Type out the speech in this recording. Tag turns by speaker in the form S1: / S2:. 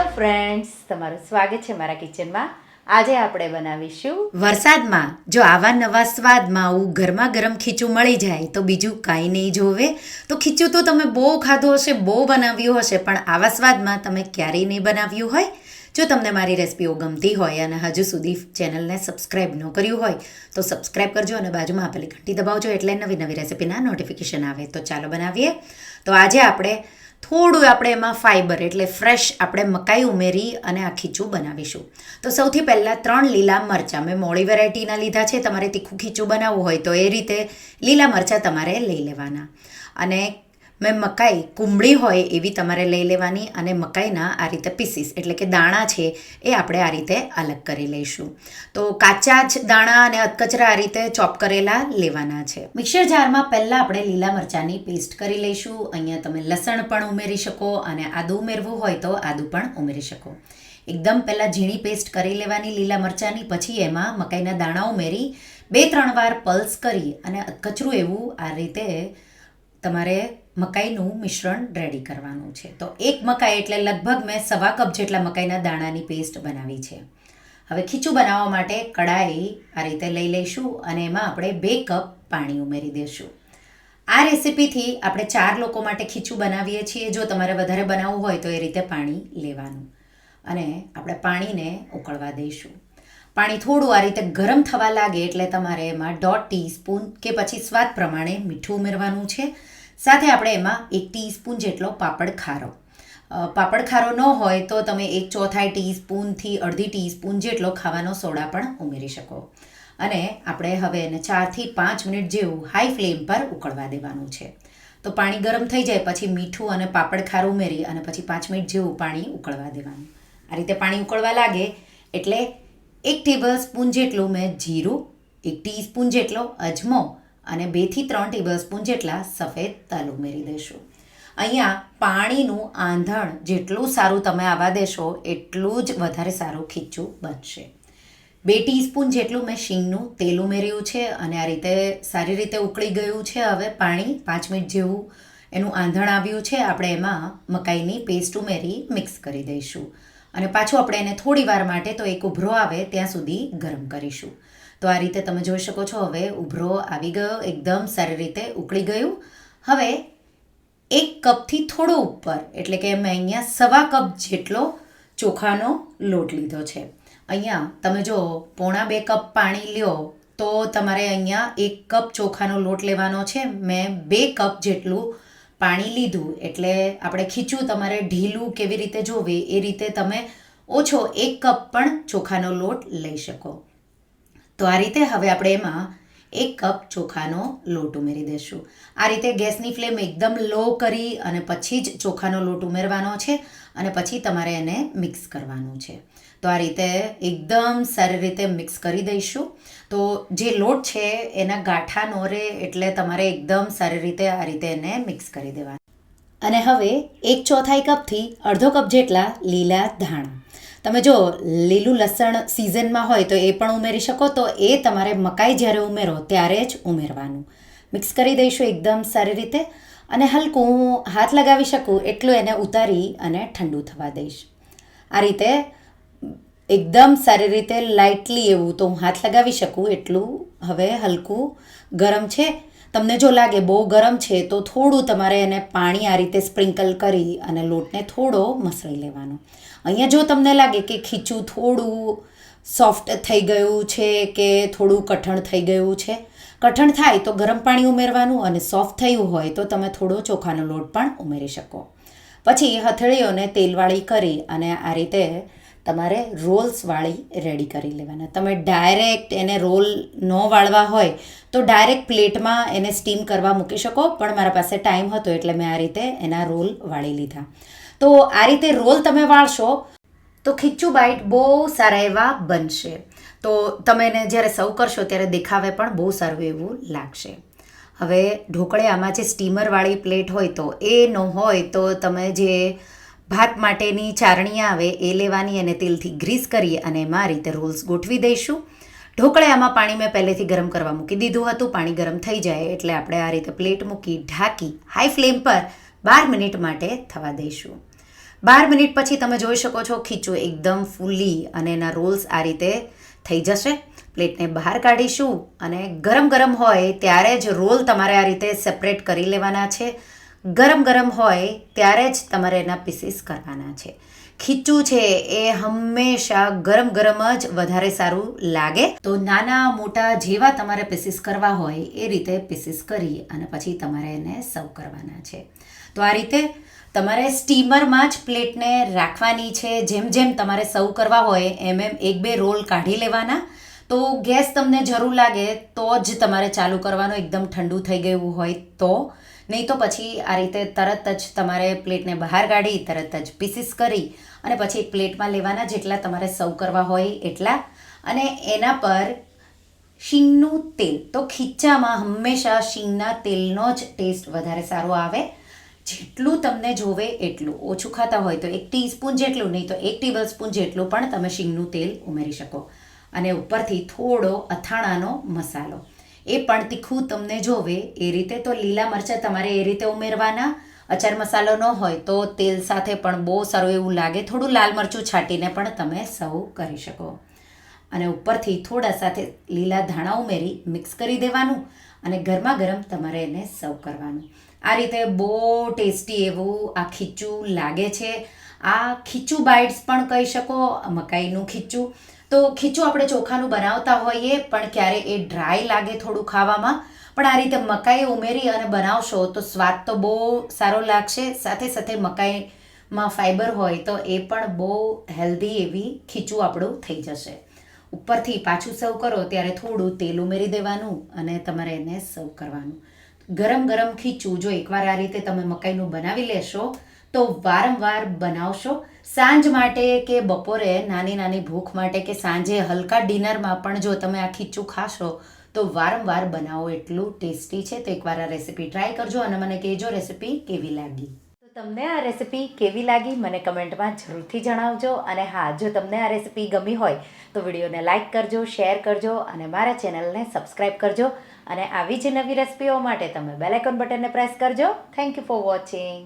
S1: Friends તમારું સ્વાગત છે મારા કિચનમાં આજે આપણે બનાવીશું
S2: વરસાદમાં. જો આવા નવા સ્વાદમાં આવું ગરમા ગરમ ખીચું મળી જાય, તો બીજું કાંઈ નહીં જોવે. તો ખીચું તો તમે બહુ ખાધું હશે, બહુ બનાવ્યું હશે, પણ આવા સ્વાદમાં તમે ક્યારેય નહીં બનાવ્યું હોય. જો તમને મારી રેસિપીઓ ગમતી હોય અને હજુ સુધી ચેનલને સબસ્ક્રાઈબ ન કર્યું હોય, તો સબસ્ક્રાઈબ કરજો અને બાજુમાં આપેલી ઘંટી દબાવજો એટલે નવી નવી રેસિપીના નોટિફિકેશન આવે. તો ચાલો બનાવીએ. તો આજે આપણે થોડું આપણે એમાં ફાઈબર એટલે ફ્રેશ આપણે મકાઈ ઉમેરી અને આ ખીચું બનાવીશું. તો સૌથી પહેલાં ત્રણ લીલા મરચાં મેં મોડી વેરાયટીના લીધા છે. તમારે તીખું ખીચું બનાવવું હોય તો એ રીતે લીલા મરચાં તમારે લઈ લેવાના. અને મેં મકાઈ કુંબળી હોય એવી તમારે લઈ લેવાની અને મકાઈના આ રીતે પીસીસ એટલે કે દાણા છે એ આપણે આ રીતે અલગ કરી લઈશું. તો કાચા જ દાણા અને અધકચરા આ રીતે ચોપ કરેલા લેવાના છે. મિક્સર જારમાં પહેલાં આપણે લીલા મરચાંની પેસ્ટ કરી લઈશું. અહીંયા તમે લસણ પણ ઉમેરી શકો અને આદું ઉમેરવું હોય તો આદું પણ ઉમેરી શકો. એકદમ પહેલાં ઝીણી પેસ્ટ કરી લેવાની લીલા મરચાંની, પછી એમાં મકાઈના દાણા ઉમેરી બે ત્રણ વાર પલ્સ કરી અને કચરું એવું આ રીતે તમારે મકાઈનું મિશ્રણ રેડી કરવાનું છે. તો એક મકાઈ એટલે લગભગ મેં સવા કપ જેટલા મકાઈના દાણાની પેસ્ટ બનાવી છે. હવે ખીચું બનાવવા માટે કડાઈ આ રીતે લઈ લઈશું અને એમાં આપણે બે કપ પાણી ઉમેરી દઈશું આ રેસિપીથી આપણે ચાર લોકો માટે ખીચું બનાવીએ છીએ. જો તમારે વધારે બનાવવું હોય તો એ રીતે પાણી લેવાનું. અને આપણે પાણીને ઉકળવા દઈશું. પાણી થોડું આ રીતે ગરમ થવા લાગે એટલે તમારે એમાં દોઢ ટીસ્પૂન કે પછી સ્વાદ પ્રમાણે મીઠું ઉમેરવાનું છે. સાથે આપણે એમાં એક ટીસ્પૂન જેટલો પાપડ ખારો પાપડ ખારો ન હોય તો તમે એક ચોથાઈ ટીસ્પૂનથી અડધી ટીસ્પૂન જેટલો ખાવાનો સોડા પણ ઉમેરી શકો. અને આપણે હવે એને ચારથી પાંચ મિનિટ જેવું હાઈ ફ્લેમ પર ઉકળવા દેવાનું છે. તો પાણી ગરમ થઈ જાય પછી મીઠું અને પાપડ ખારું ઉમેરી અને પછી પાંચ મિનિટ જેવું પાણી ઉકળવા દેવાનું. આ રીતે પાણી ઉકળવા લાગે એટલે એક ટેબલ સ્પૂન જેટલું મેં જીરું, એક ટીસ્પૂન જેટલો અજમો અને બેથી ત્રણ ટેબલ સ્પૂન જેટલા સફેદ તલ ઉમેરી દઈશું અહીંયા પાણીનું આંધણ જેટલું સારું તમે આવા દેશો, એટલું જ વધારે સારું ખીચું બનશે. બે ટીસ્પૂન જેટલું મેં શીંગનું તેલ ઉમેર્યું છે અને આ રીતે સારી રીતે ઉકળી ગયું છે હવે પાણી, પાંચ મિનિટ જેવું એનું આંધણ આવ્યું છે, આપણે એમાં મકાઈની પેસ્ટ ઉમેરી મિક્સ કરી દઈશું. અને પાછું આપણે એને થોડી વાર માટે તો એક ઉભરો આવે, ત્યાં સુધી ગરમ કરીશું. તો આ રીતે તમે જોઈ શકો છો, હવે ઉભરો આવી ગયો, એકદમ સારી રીતે ઉકળી ગયું. હવે એક કપથી થોડો ઉપર, એટલે કે મેં અહીંયા સવા કપ જેટલો ચોખાનો લોટ લીધો છે. અહીંયા તમે જો પોણા બે કપ પાણી લ્યો, તો તમારે અહીંયા એક કપ ચોખાનો લોટ લેવાનો છે. મેં બે કપ જેટલું પાણી લીધું, એટલે આપણે ખીચું તમારે ઢીલું કેવી રીતે જોવે એ રીતે તમે ઓછો એક કપ પણ ચોખાનો લોટ લઈ શકો. તો આ રીતે હવે આપણે એમાં એક કપ ચોખાનો લોટ ઉમેરી દઈશું આ રીતે ગેસની ફ્લેમ એકદમ લો કરી અને પછી જ ચોખાનો લોટ ઉમેરવાનો છે અને પછી તમારે એને મિક્સ કરવાનું છે. તો આ રીતે એકદમ સારી રીતે મિક્સ કરી દઈશું. તો જે લોટ છે એના ગાંઠા નો રહે એટલે તમારે એકદમ સારી રીતે આ રીતે એને મિક્સ કરી દેવાનું. અને હવે એક ચોથાઈ કપથી અડધો કપ જેટલા લીલા ધાણા. તમે જો લીલું લસણ સિઝનમાં હોય તો એ પણ ઉમેરી શકો, તો એ તમારે મકાઈ જ્યારે ઉમેરો ત્યારે જ ઉમેરવાનું. મિક્સ કરી દઈશું એકદમ સારી રીતે અને હલકું હું હાથ લગાવી શકું એટલું એને ઉતારી અને ઠંડુ થવા દઈશ. આ રીતે એકદમ સારી રીતે લાઇટલી એવું તો હું હાથ લગાવી શકું એટલું હવે હલકું ગરમ છે. તમને જો લાગે બહુ ગરમ છે, તો થોડું તમારે એને પાણી આ રીતે સ્પ્રિંકલ કરી અને લોટને થોડો મસળી લેવાનો. અહીંયા જો તમને લાગે કે ખીચું થોડું સોફ્ટ થઈ ગયું છે કે થોડું કઠણ થઈ ગયું છે, કઠણ થાય તો ગરમ પાણી ઉમેરવાનું અને સોફ્ટ થયું હોય તો તમે થોડો ચોખાનો લોટ પણ ઉમેરી શકો. પછી હથેળીઓને તેલવાળી કરી અને આ રીતે તમારે રોલ્સ વાળી રેડી કરી લેવાના. તમે ડાયરેક્ટ એને રોલ ન વાળવા હોય તો ડાયરેક્ટ પ્લેટમાં એને સ્ટીમ કરવા મૂકી શકો, પણ મારા પાસે ટાઈમ હતો એટલે મેં આ રીતે એના રોલ વાળી લીધા. તો આ રીતે રોલ તમે વાળશો તો ખીચું બાઈટ બહુ સારા એવા બનશે. તો તમે એને જ્યારે સર્વ કરશો ત્યારે દેખાવે પણ બહુ સારું એવું લાગશે. હવે ઢોકળે આમાં જે સ્ટીમરવાળી પ્લેટ હોય તો એ ન હોય તો તમે જે ભાત માટેની ચારણી આવે એ લેવાની અને તેલથી ગ્રીસ કરી અને એમાં રીતે રોલ્સ ગોઠવી દઈશું. ઢોકળામાં પાણી મેં પહેલેથી ગરમ કરવા મૂકી દીધું હતું. પાણી ગરમ થઈ જાય એટલે આપણે આ રીતે પ્લેટ મૂકી ઢાંકી હાઈ ફ્લેમ પર બાર મિનિટ માટે થવા દઈશું. બાર મિનિટ પછી તમે જોઈ શકો છો ખીચું એકદમ ફૂલી અને એના રોલ્સ આ રીતે થઈ જશે. પ્લેટને બહાર કાઢીશું અને ગરમ ગરમ હોય ત્યારે જ રોલ તમારે આ રીતે સેપરેટ કરી લેવાના છે. ગરમ ગરમ હોય ત્યારે જ તમારે એના પીસીસ કરવાના છે. ખીચું છે એ હંમેશા ગરમ ગરમ જ વધારે સારું લાગે. તો નાના મોટા જેવા તમારે પીસીસ કરવા હોય એ રીતે પીસીસ કરી અને પછી તમારે એને સર્વ કરવાના છે. તો આ રીતે તમારે સ્ટીમરમાં જ પ્લેટને રાખવાની છે. જેમ જેમ તમારે સર્વ કરવા હોય, એમ એમ એક બે રોલ કાઢી લેવાના. તો ગેસ તમને જરૂર લાગે તો જ તમારે ચાલુ કરવાનો. એકદમ ઠંડુ થઈ ગયું હોય તો. નહીં તો પછી આ રીતે તરત જ તમારે પ્લેટને બહાર કાઢી, તરત જ પીસીસ કરી અને પછી પ્લેટમાં લેવાના જેટલા તમારે સર્વ કરવા હોય એટલા. અને એના પર શીંગનું તેલ. તો ખીચામાં હંમેશા શીંગના તેલનો જ ટેસ્ટ વધારે સારો આવે. જેટલું તમને જોવે એટલું. ઓછું ખાતા હોય તો એક ટીસ્પૂન જેટલું, નહીં તો એક ટેબલ સ્પૂન જેટલું પણ તમે શીંગનું તેલ ઉમેરી શકો. અને ઉપરથી થોડો અથાણાનો મસાલો. એ પણ તીખું તમને જોવે. એ રીતે તો લીલા મરચાં તમારે એ રીતે ઉમેરવાના. અચાર મસાલો ન હોય તો તેલ સાથે પણ બહુ સારું એવું લાગે. થોડું લાલ મરચું છાંટીને પણ તમે સર્વ કરી શકો. અને ઉપરથી થોડા સાથે લીલા ધાણા ઉમેરી મિક્સ કરી દેવાનું અને ગરમા ગરમ તમારે એને સર્વ કરવાનું. આ રીતે બહુ ટેસ્ટી એવું આ ખીચું લાગે છે. આ ખીચું બાઇટ્સ પણ કહી શકો મકાઈનું ખીચું. તો ખીચું આપણે ચોખાનું બનાવતા હોઈએ, પણ ક્યારે એ ડ્રાય લાગે થોડું ખાવામાં. પણ આ રીતે મકાઈ ઉમેરી અને બનાવશો તો સ્વાદ તો બહુ સારો લાગશે. સાથે સાથે મકાઈમાં ફાઈબર હોય તો એ પણ બહુ હેલ્ધી એવી ખીચું આપણું થઈ જશે. ઉપરથી પાછું સર્વ કરો, ત્યારે થોડું તેલ ઉમેરી દેવાનું અને તમારે એને સર્વ કરવાનું. ગરમ ગરમ ખીચું, જો એકવાર આ રીતે તમે મકાઈનું બનાવી લેશો તો વારંવાર બનાવશો? સાંજ માટે કે બપોરે? નાની નાની ભૂખ માટે કે સાંજે હલકા ડિનરમાં પણ જો તમે આ ખીચું ખાશો, તો વારંવાર બનાવો. એટલું ટેસ્ટી છે. તો એકવાર આ રેસીપી ટ્રાય કરજો અને મને કહેજો રેસીપી કેવી લાગી.
S1: તમને આ રેસિપી કેવી લાગી મને કમેન્ટમાં જરૂરથી જણાવજો. અને હા, જો તમને આ રેસિપી ગમી હોય, તો વિડીયોને લાઇક કરજો, શેર કરજો અને મારા ચેનલને સબસ્ક્રાઈબ કરજો. અને આવી જ નવી રેસિપીઓ માટે તમે બેલ આઇકોન બટનને પ્રેસ કરજો. Thank you for watching.